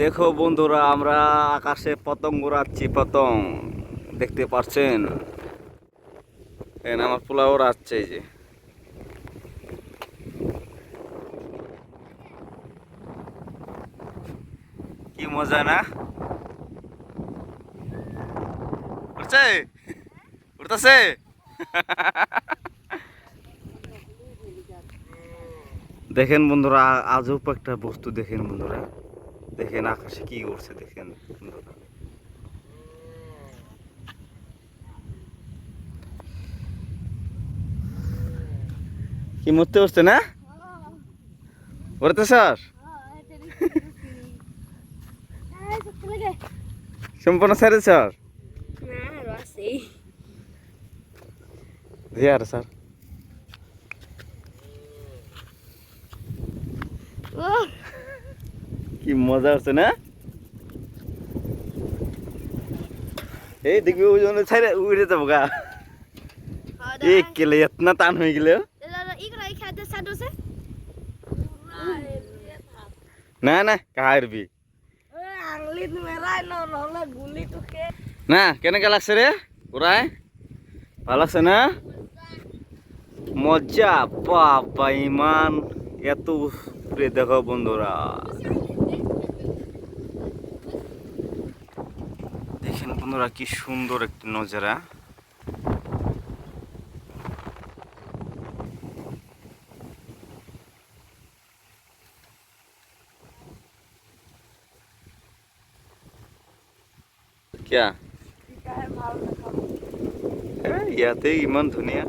দেখো বন্ধুরা, আমরা আকাশে পতঙ্গ উড়াচ্ছি পতং দেখতে পাচ্ছেন আমার পোলাও এই যে। কি মজা না? উঠছে উঠতেছে দেখেন বন্ধুরা, আজব একটা বস্তু দেখেন বন্ধুরা। দেখেন আকাশে কি উঠছে দেখেন বন্ধুরা কি মরতে উঠছে না উড়তে স্যার সম্পূর্ণ স্যার স্যার জিয়ার স্যার কি মজা হচ্ছে না এই দেখবি ওই জন্য ছাইরে উড়ে যাবো গা এই কেলে এতনা টান হয়ে গেলে না না কাহারবি না কেনেকে লাগছে রে ওরাই ভালো লাগছে না মজা বাবা ইমান এত উপরে দেখো বন্ধুরা দেখেন বন্ধুরা কি সুন্দর একটি নজারা। क्या ইয়াতে ইমান ধুনীয়া।